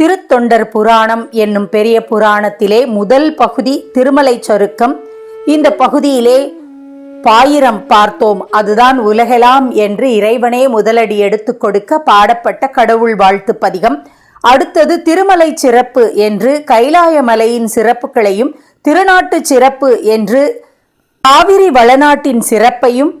திருத்தொண்டர் புராணம் என்னும் பெரிய புராணத்திலே முதல் பகுதி திருமலை சருக்கம். இந்த பகுதியிலே பாயிரம் பார்த்தோம். அதுதான் உலகெலாம் என்று இறைவனே முதலடி எடுத்து கொடுக்க பாடப்பட்ட கடவுள் வாழ்த்து பதிகம். அடுத்தது திருமலை சிறப்பு என்று கைலாய மலையின் சிறப்புகளையும் திருநாட்டு சிறப்பு என்று காவிரி வளநாட்டின் சிறப்பையும்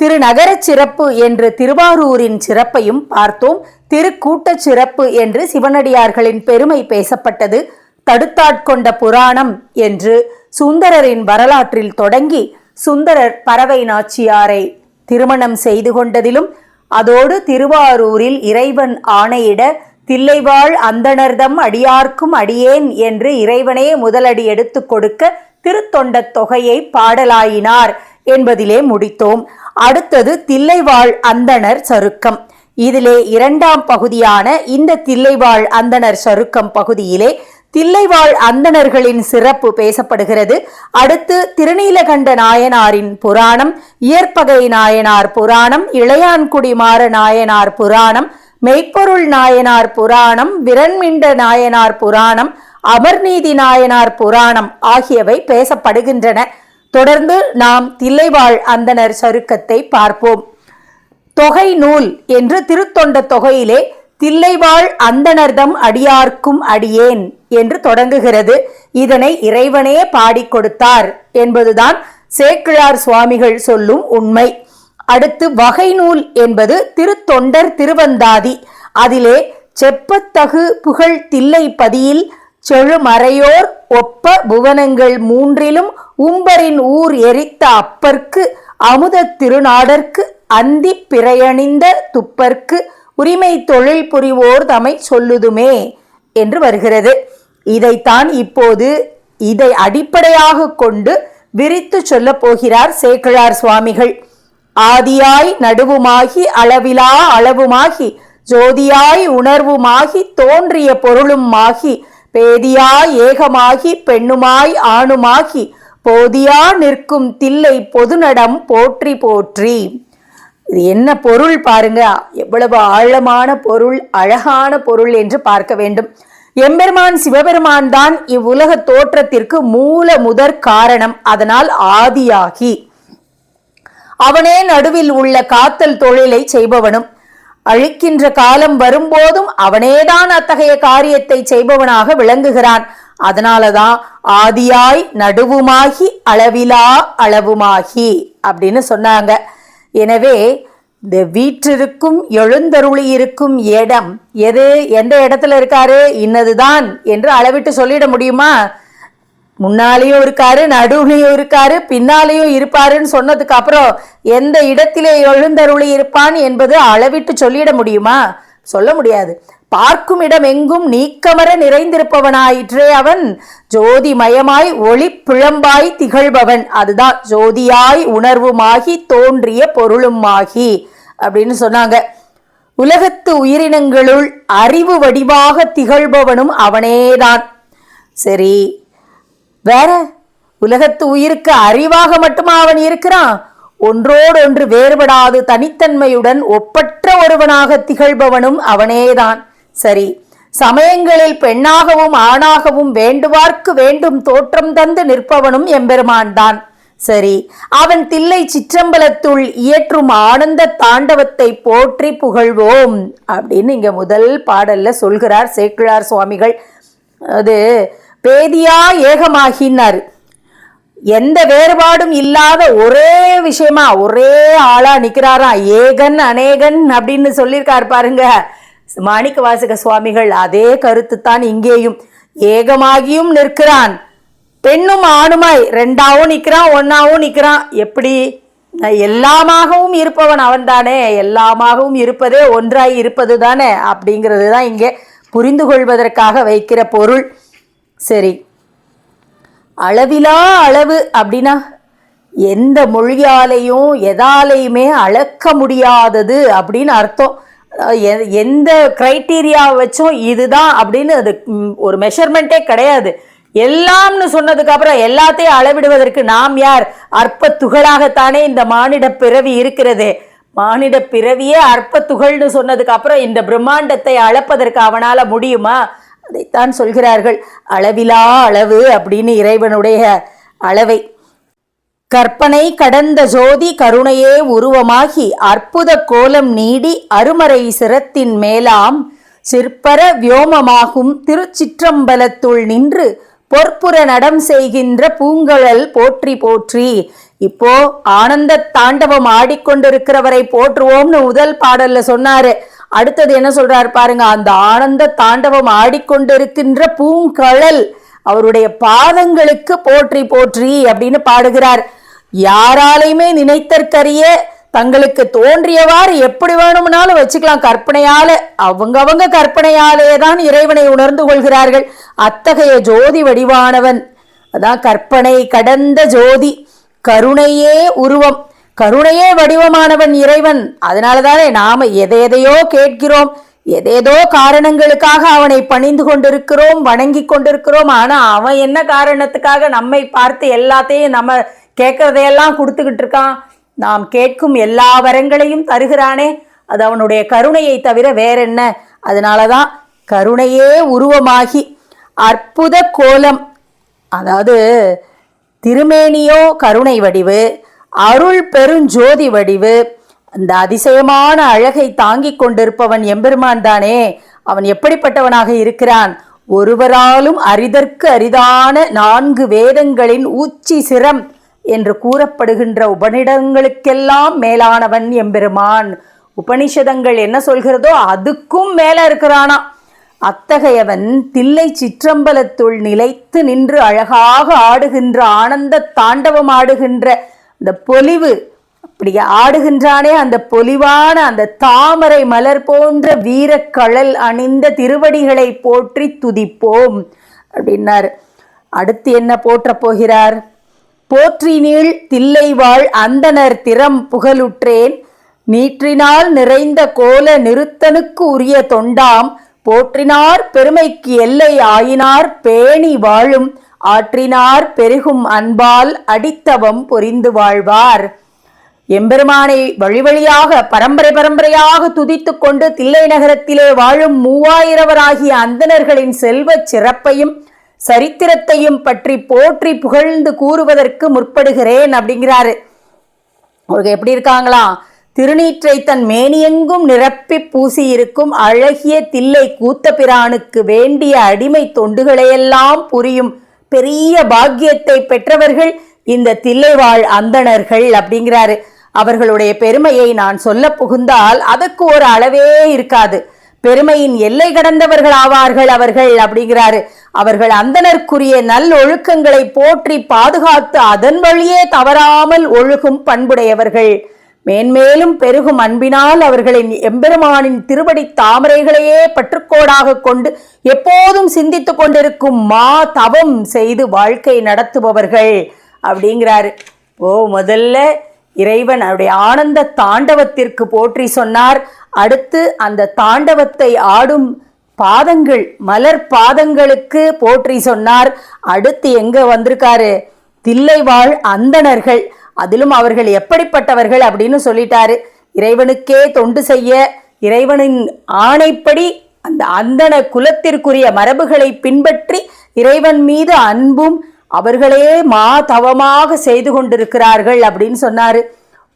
திருநகர சிறப்பு என்று திருவாரூரின் சிறப்பையும் பார்த்தோம். திருக்கூட்ட சிறப்பு என்று சிவனடியார்களின் பெருமை பேசப்பட்டது. தடுத்தாட்கொண்ட புராணம் என்று சுந்தரரின் வரலாற்றில் தொடங்கி சுந்தரர் பறவை நாச்சியாரை திருமணம் செய்து கொண்டதிலும் அதோடு திருவாரூரில் இறைவன் ஆணையிட தில்லைவாழ் அந்தணர்தம் அடியார்க்கும் அடியேன் என்று இறைவனே முதலடி எடுத்து கொடுக்க திருத்தொண்டத் தொகையை பாடலாயினார் என்பதிலே முடித்தோம். அடுத்தது தில்லைவாழ் அந்தணர் சருக்கம். இதிலே இரண்டாம் பகுதியான இந்த தில்லைவாழ் அந்தணர் சருக்கம் பகுதியிலே தில்லைவாழ் அந்தணர்களின் சிறப்பு பேசப்படுகிறது. அடுத்து திருநீலகண்ட நாயனாரின் புராணம் இயற்பகை நாயனார் புராணம் இளையான்குடி மாற நாயனார் புராணம் மெய்ப்பொருள் நாயனார் புராணம் விரண்மிண்ட நாயனார் புராணம் அமர்நீதி நாயனார் புராணம் ஆகியவை பேசப்படுகின்றன. தொடர்ந்து நாம் தில்லைவாழ் அந்தனர் சருக்கத்தை பார்ப்போம். தொகை நூல் என்று திருத்தொண்ட தொகையிலே தில்லைவாழ் அந்தனர்தம் அடியார்க்கும் அடியேன் என்று தொடங்குகிறது. இதனை இறைவனே பாடிக் கொடுத்தார் என்பதுதான் சேக்கிழார் சுவாமிகள் சொல்லும் உண்மை. அடுத்து வகை நூல் என்பது திருத்தொண்டர் திருவந்தாதி. அதிலே செப்பத்தகு புகழ் தில்லை பதியில் செழுமறையோர் ஒப்ப புவனங்கள் மூன்றிலும் உம்பரின் ஊர் எரித்த அப்பர்க்கு அமுத திருநாடற்கு அந்தி பிறையணிந்த துப்பர்க்கு உரிமை தொழில் புரிவோர் தமை சொல்லுதுமே என்று வருகிறது. இதைத்தான் இப்போது இதை அடிப்படையாக கொண்டு விரித்து சொல்லப் போகிறார் சேக்கிழார் சுவாமிகள். ஆதியாய் நடுவுமாகி அளவிலா அளவுமாகி ஜோதியாய் உணர்வுமாகி தோன்றிய பொருளுமாகி பேதியாய் ஏகமாகி பெண்ணுமாய் ஆணுமாகி போதியா நிற்கும் தில்லை பொதுநடம் போற்றி போற்றி. இது என்ன பொருள் பாருங்க. எவ்வளவு ஆழமான பொருள் அழகான பொருள் என்று பார்க்க வேண்டும். எம்பெருமான் சிவபெருமான் தான் இவ்வுலக தோற்றத்திற்கு மூல முதற் காரணம். அதனால் ஆதியாகி. அவனே நடுவில் உள்ள காத்தல் தொழிலை செய்பவனும் அழிக்கின்ற காலம் வரும்போதும் அவனேதான் அத்தகைய காரியத்தை செய்பவனாக விளங்குகிறான். அதனாலதான் ஆதியாய் நடுவுமாகி அளவிலா அளவுமாகி அப்படின்னு சொன்னாங்க. எனவே இந்த வீற்றிருக்கும் எழுந்தருளி இருக்கும் இடம் எது? எந்த இடத்துல இருக்காரு? இன்னதுதான் என்று அளவிட்டு சொல்லிட முடியுமா? முன்னாலேயும் இருக்காரு நடுவுலையும் இருக்காரு பின்னாலேயும் இருப்பாருன்னு சொன்னதுக்கு அப்புறம் எந்த இடத்திலே எழுந்தருளி இருப்பான் என்பது அளவிட்டு சொல்லிட முடியுமா? சொல்ல முடியாது. பார்க்கும் இடம் எங்கும் நீக்கமர நிறைந்திருப்பவனாயிற்றே அவன். ஜோதிமயமாய் ஒளி பிழம்பாய் திகழ்பவன். அதுதான் ஜோதியாய் உணர்வுமாகி தோன்றிய பொருளுமாகி அப்படின்னு சொன்னாங்க. உலகத்து உயிரினங்களுள் அறிவு வடிவாக திகழ்பவனும் அவனேதான். சரி வேற? உலகத்து உயிருக்கு அறிவாக மட்டுமா அவன் இருக்கிறான்? ஒன்றோடொன்று வேறுபடாது தனித்தன்மையுடன் ஒப்பற்ற ஒருவனாக திகழ்பவனும் அவனேதான். சரி சமயங்களில் பெண்ணாகவும் ஆணாகவும் வேண்டுவார்க்கு வேண்டும் தோற்றம் தந்து நிற்பவனும் எம்பெருமான் தான் சரி அவன் தில்லை சிற்றம்பலத்துள் இயற்றும் ஆனந்த தாண்டவத்தை போற்றி புகழ்வோம் அப்படின்னு இங்க முதல் பாடல்ல சொல்கிறார் சேக்கிழார் சுவாமிகள். அது பேதியா ஏகமாகினார் எந்த வேறுபாடும் இல்லாத ஒரே விஷயமா ஒரே ஆளா நிக்கிறாராம். ஏகன் அநேகன் அப்படின்னு சொல்லியிருக்கார் பாருங்க. மாணிக்க வாசக சுவாமிகள் அதே கருத்து தான் இங்கேயும். ஏகமாகியும் நிற்கிறான். பெண்ணும் ஆணுமாய் ரெண்டாவும் நிற்கிறான் ஒன்னாவும் நிற்கிறான். எப்படி? எல்லாமாகவும் இருப்பவன் அவன் தானே எல்லாமாகவும் இருப்பதே ஒன்றாய் இருப்பது தானே அப்படிங்கிறது தான் இங்கே புரிந்து கொள்வதற்காக வைக்கிற பொருள். சரி. அளவிலா அளவு அப்படின்னா எந்த மொழியாலையும் எதாலையுமே அளக்க முடியாதது அப்படின்னு அர்த்தம். எந்த க்ரைட்டீரியா வச்சும் இதுதான் அப்படின்னு அது ஒரு மெஷர்மெண்ட்டே கிடையாது. எல்லாம்னு சொன்னதுக்கு அப்புறம் எல்லாத்தையும் அளவிடுவதற்கு நாம் யார்? அற்ப துகளாகத்தானே இந்த மானிட பிறவி இருக்கிறது. மானிட பிறவியே அற்ப துகள்னு சொன்னதுக்கு அப்புறம் இந்த பிரம்மாண்டத்தை அளப்பதற்கு அவனால முடியுமா? அதைத்தான் சொல்கிறார்கள். அளவிலா அளவு அப்படின்னு இறைவனுடைய அளவை. கற்பனை கடந்த ஜோதி கருணையே உருவமாகி அற்புத கோலம் நீடி அருமறை சிரத்தின் மேலாம் சிற்பர வியோமமாகும் திருச்சிற்றம்பலத்துள் நின்று பொற்புற நடம் செய்கின்ற பூங்கழல் போற்றி போற்றி. இப்போ ஆனந்த தாண்டவம் ஆடிக்கொண்டிருக்கிறவரை போற்றுவோம்னு முதல் பாடல்ல சொன்னாரு. அடுத்தது என்ன சொல்றாரு பாருங்க அந்த ஆனந்த தாண்டவம் ஆடிக்கொண்டிருக்கின்ற பூங்கழல் அவருடைய பாதங்களுக்கு போற்றி போற்றி அப்படின்னு பாடுகிறார். யாராலையுமே நினைத்தற்கரிய தங்களுக்கு தோன்றியவாறு எப்படி வேணும்னாலும் வச்சுக்கலாம். கற்பனையால அவங்க அவங்க கற்பனையாலே தான் இறைவனை உணர்ந்து கொள்கிறார்கள். அத்தகைய ஜோதி வடிவானவன். அதான் கற்பனை கடந்த ஜோதி. கருணையே உருவம். கருணையே வடிவமானவன் இறைவன். அதனால தானே நாம எதை எதையோ கேட்கிறோம். எதேதோ காரணங்களுக்காக அவனை பணிந்து கொண்டிருக்கிறோம் வணங்கி கொண்டிருக்கிறோம். ஆனால் அவன் என்ன காரணத்துக்காக நம்மை பார்த்து எல்லாத்தையும் நம்ம கேட்கறதையெல்லாம் கொடுத்துக்கிட்டு இருக்கான். நாம் கேட்கும் எல்லா வரங்களையும் தருகிறானே. அது அவனுடைய கருணையை தவிர வேற என்ன அதனாலதான் கருணையே உருவமாகி அற்புத கோலம் அதாவது திருமேனியோ கருணை வடிவு அருள் பெருஞ்சோதி வடிவு அந்த அதிசயமான அழகை தாங்கிக் கொண்டிருப்பவன் எம்பெருமான் தானே. அவன் எப்படிப்பட்டவனாக இருக்கிறான்? ஒருவராலும் அரிதற்கு அரிதான நான்கு வேதங்களின் உச்சி சிரம் என்று கூறப்படுகின்ற உபனிடங்களுக்கெல்லாம் மேலானவன் எம்பெருமான். உபனிஷதங்கள் என்ன சொல்கிறதோ அதுக்கும் மேல இருக்கிறானா அத்தகையவன் தில்லை சிற்றம்பலத்துள் நிலைத்து நின்று அழகாக ஆடுகின்ற ஆனந்த தாண்டவம் ஆடுகின்ற அந்த பொலிவு அப்படி ஆடுகின்றானே அந்த பொலிவான அந்த தாமரை மலர் போன்ற வீரக்கழல் அணிந்த திருவடிகளை போற்றி துதிப்போம் அப்படின்னார். அடுத்து என்ன போற்றப் போகிறார்? போற்றினீள் தில்லைவாழ் அந்தனர் திறம் புகழுற்றேன் நீற்றினால் நிறைந்த கோல நிறுத்தனுக்கு உரிய தொண்டாம். போற்றினார் பெருமைக்கு எல்லை ஆயினார் பேணி வாழும். ஆற்றினார் பெருகும் அன்பால் அடித்தவம் பொரிந்து வாழ்வார். எம்பெருமானை வழி வழியாக பரம்பரை பரம்பரையாக துதித்து கொண்டு தில்லை நகரத்திலே வாழும் மூவாயிரவராகிய அந்தணர்களின் செல்வச் சிறப்பையும் சரித்திரத்தையும் பற்றி போற்றி புகழ்ந்து கூறுவதற்கு முற்படுகிறேன் அப்படிங்கிறாரு. அவருக்கு எப்படி இருக்காங்களாம் திருநீற்றை தன் மேனியெங்கும் நிரப்பி பூசியிருக்கும் அழகிய தில்லை கூத்த பிரானுக்கு வேண்டிய அடிமை தொண்டுகளையெல்லாம் புரியும் பெரிய பாக்கியத்தை பெற்றவர்கள் இந்த தில்லைவாழ் அந்தணர்கள் அப்படிங்கிறாரு. அவர்களுடைய பெருமையை நான் சொல்ல புகுந்தால் அதற்கு ஒரு அளவே இருக்காது. பெருமையின் எல்லை கடந்தவர்கள் ஆவார்கள் அவர்கள் அப்படிங்கிறாரு. அவர்கள் அந்தனருக்குரிய நல் ஒழுக்கங்களை போற்றி பாதுகாத்து அதன் வழியே தவறாமல் ஒழுகும் பண்புடையவர்கள். மேன்மேலும் பெருகும் அன்பினால் அவர்களின் எம்பெருமானின் திருவடி தாமரைகளையே பற்றுக்கோடாக கொண்டு எப்போதும் சிந்தித்துக் கொண்டிருக்கும் மா தவம் செய்து வாழ்க்கை நடத்துபவர்கள். அப்படிங்கிறாரு. ஓ முதல்ல இறைவன் அவருடைய ஆனந்த தாண்டவத்திற்கு போற்றி சொன்னார். அடுத்து அந்த தாண்டவத்தை ஆடும் பாதங்கள் மலர் பாதங்களுக்கு போற்றி சொன்னார். அடுத்து எங்க வந்திருக்காரு? தில்லைவாழ் அந்தணர்கள். அதிலும் அவர்கள் எப்படிப்பட்டவர்கள் அப்படின்னு சொல்லிட்டாரு. இறைவனுக்கே தொண்டு செய்ய இறைவனின் ஆணைப்படி அந்த அந்தண குலத்திற்குரிய மரபுகளை பின்பற்றி இறைவன் மீது அன்பும் அவர்களே மா தவமாக செய்து கொண்டிருக்கிறார்கள் அப்படின்னு சொன்னாரு.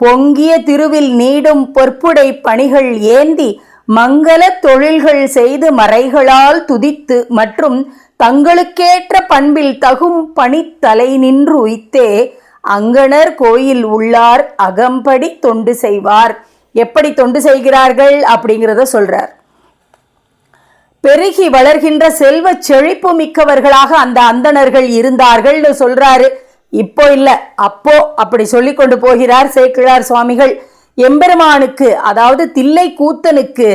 பொங்கிய திருவில் நீடும் பொற்புடை பணிகள் ஏந்தி மங்கள தொழில்கள் செய்து மறைகளால் துதித்து மற்றும் தங்களுக்கேற்ற பண்பில் தகும் பணித்தலை நின்று உய்த்தே அங்கனர் கோயில் உள்ளார் அகம்படி தொண்டு செய்வார். எப்படி தொண்டு செய்கிறார்கள் அப்படிங்கிறத சொல்றார். பெருகி வளர்கின்ற செல்வ செழிப்பு மிக்கவர்களாக அந்த அந்தணர்கள் இருந்தார்கள்னு சொல்றாரு. இப்போ இல்லை அப்போ அப்படி சொல்லி கொண்டு போகிறார் சேக்கிழார் சுவாமிகள். எம்பெருமானுக்கு அதாவது தில்லை கூத்தனுக்கு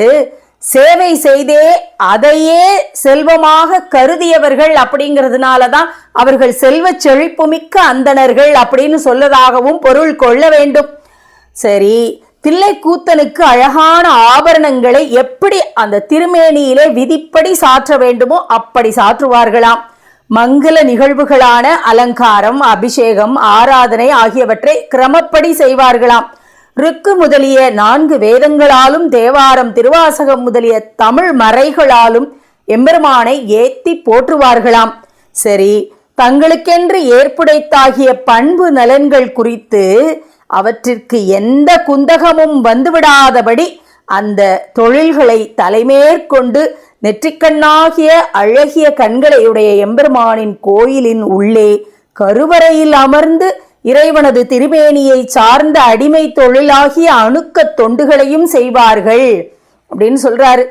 சேவை செய்தே அதையே செல்வமாக கருதியவர்கள் அப்படிங்கிறதுனால தான் அவர்கள் செல்வ செழிப்புமிக்க அந்தணர்கள் அப்படின்னு சொல்லதாகவும் பொருள் கொள்ள வேண்டும். சரி தில்லை கூத்தனுக்கு அழகான ஆபரணங்களை எப்படி அந்த திருமேனியிலே விதிப்படி சாற்ற வேண்டுமோ அப்படி சாற்றுவார்களாம். மங்கள நிகழ்வுகளான அலங்காரம் அபிஷேகம் ஆராதனை ஆகியவற்றை கிரமப்படி செய்வார்களாம். ருக்கு முதலிய நான்கு வேதங்களாலும் தேவாரம் திருவாசகம் முதலிய தமிழ் மறைகளாலும் எம்பெருமானை ஏத்தி போற்றுவார்களாம். சரி தங்களுக்கென்று ஏற்புடைத்தாகிய பண்பு நலன்கள் குறித்து அவற்றிற்கு எந்த குந்தகமும் வந்துவிடாதபடி அந்த தொழில்களை தலைமேற்கொண்டு நெற்றிக்கண்ணாகிய அழகிய கண்களையுடைய எம்பெருமானின் கோயிலின் உள்ளே கருவறையில் அமர்ந்து இறைவனது திருமேனியை சார்ந்த அடிமை தொழிலாகிய அணுக்க தொண்டுகளையும் செய்வார்கள். அப்படின்னு சொல்றாரு.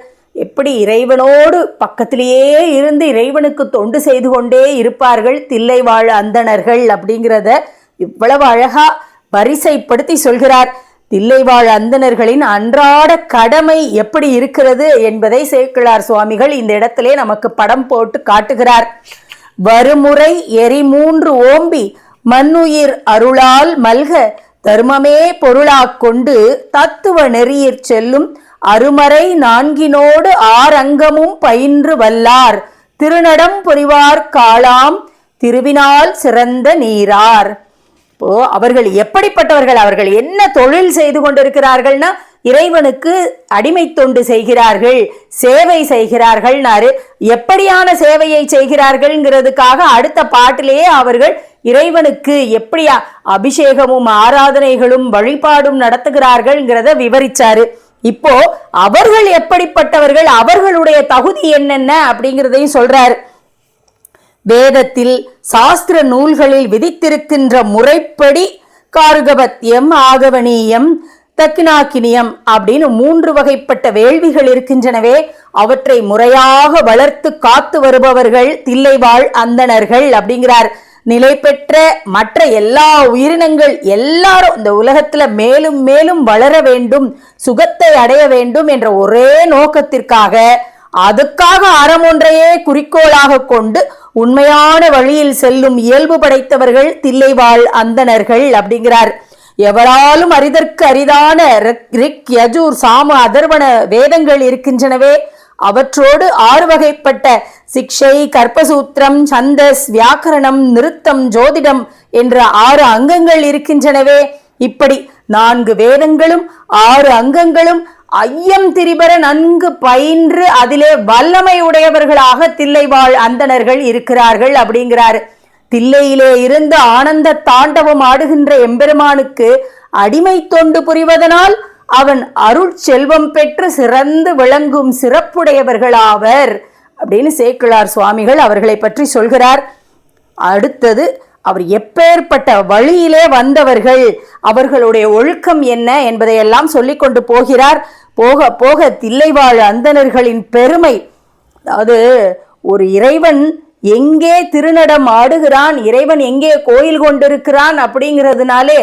எப்படி இறைவனோடு பக்கத்திலேயே இருந்து இறைவனுக்கு தொண்டு செய்து கொண்டே இருப்பார்கள் தில்லை வாழ் அந்தணர்கள் அப்படிங்கிறத இவ்வளவு அழகா வரிசைப்படுத்தி சொல்கிறார். தில்லைவாழ் அந்தணர்களின் அன்றாட கடமை எப்படி இருக்கிறது என்பதை சேக்கிழார் சுவாமிகள் இந்த இடத்திலே நமக்கு படம் போட்டு காட்டுகிறார். வருமுறை எரி மூன்று ஓம்பி மண்ணுயிர் அருளால் மல்க தர்மமே பொருளாக் கொண்டு தத்துவ நெறியிற் செல்லும் அருமறை நான்கினோடு ஆரங்கமும் பயின்று வல்லார். திருநடம் புரிவார் காளாம் திருவினால் சிறந்த நீரார். இப்போ அவர்கள் எப்படிப்பட்டவர்கள்? அவர்கள் என்ன தொழில் செய்து கொண்டிருக்கிறார்கள்னா இறைவனுக்கு அடிமை தொண்டு செய்கிறார்கள் சேவை செய்கிறார்கள்னாரு. எப்படியான சேவையை செய்கிறார்கள்ங்கிறதுக்காக அடுத்த பாட்டிலேயே அவர்கள் இறைவனுக்கு எப்படியா அபிஷேகமும் ஆராதனைகளும் வழிபாடும் நடத்துகிறார்கள்ங்கிறத விவரிச்சாரு. இப்போ அவர்கள் எப்படிப்பட்டவர்கள் அவர்களுடைய தகுதி என்னென்ன அப்படிங்கிறதையும் சொல்றாரு. வேதத்தில் சாஸ்திர நூல்களில் விதித்திருக்கின்ற முறைப்படி கார்கபத்தியம் ஆகவனீயம் தக்கினாக்கினியம் அப்படின்னு மூன்று வகைப்பட்ட வேள்விகள் இருக்கின்றனவே அவற்றை முறையாக வளர்த்து காத்து வருபவர்கள் தில்லைவாழ் அந்தணர்கள் அப்படிங்கிறார். நிலை பெற்ற மற்ற எல்லா உயிரினங்கள் எல்லாரும் இந்த உலகத்துல மேலும் மேலும் வளர வேண்டும் சுகத்தை அடைய வேண்டும் என்ற ஒரே நோக்கத்திற்காக அதுக்காக அறம் ஒன்றையே குறிக்கோளாக கொண்டு உண்மையான வழியில் செல்லும் இயல்பு படைத்தவர்கள் தில்லைவாழ் அந்தணர்கள் அப்படிங்கிறார். எவராலும் அரிதற்கு அரிதான ரிக் யஜூர் சாம அதர்வன வேதங்கள் இருக்கின்றனவே. அவற்றோடு ஆறு வகைப்பட்ட சிக்ஷை கற்பசூத்திரம் சந்தஸ் வியாக்கரணம் நிறுத்தம் ஜோதிடம் என்ற ஆறு அங்கங்கள் இருக்கின்றனவே. இப்படி நான்கு வேதங்களும் ஆறு அங்கங்களும் ஐயம் திரிபர நன்கு பயின்று அதிலே வல்லமை உடையவர்களாக தில்லைவாழ் அந்தணர்கள் இருக்கிறார்கள் அப்படிங்கிறார். தில்லையிலே இருந்து ஆனந்த தாண்டவம் ஆடுகின்ற எம்பெருமானுக்கு அடிமை தொண்டு புரிவதனால் அவன் அருள் செல்வம் பெற்று சிறந்து விளங்கும் சிறப்புடையவர்களாவர் அப்படின்னு சேக்கிழார் சுவாமிகள் அவர்களை பற்றி சொல்கிறார். அடுத்தது அவர் எப்பேற்பட்ட வழியிலே வந்தவர்கள் அவர்களுடைய ஒழுக்கம் என்ன என்பதையெல்லாம் சொல்லி கொண்டு போகிறார். போக போக தில்லைவாழ் அந்தணர்களின் பெருமை அதாவது ஒரு இறைவன் எங்கே திருநடம் ஆடுகிறான் இறைவன் எங்கே கோயில் கொண்டிருக்கிறான் அப்படிங்கிறதுனாலே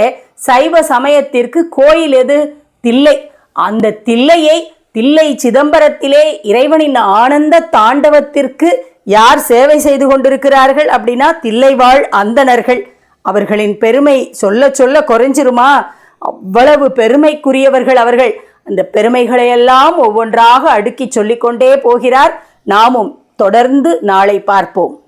சைவ சமயத்திற்கு கோயில் எது? தில்லை. அந்த தில்லையை தில்லை சிதம்பரத்திலே இறைவனின் ஆனந்த தாண்டவத்திற்கு யார் சேவை செய்து கொண்டிருக்கிறார்கள் அப்படின்னா தில்லைவாழ் அந்தணர்கள். அவர்களின் பெருமை சொல்ல சொல்ல குறைஞ்சிருமா? அவ்வளவு பெருமைக்குரியவர்கள் அவர்கள். அந்த பெருமைகளையெல்லாம் ஒவ்வொன்றாக அடுக்கி சொல்லிக்கொண்டே போகிறார். நாமும் தொடர்ந்து நாளை பார்ப்போம்.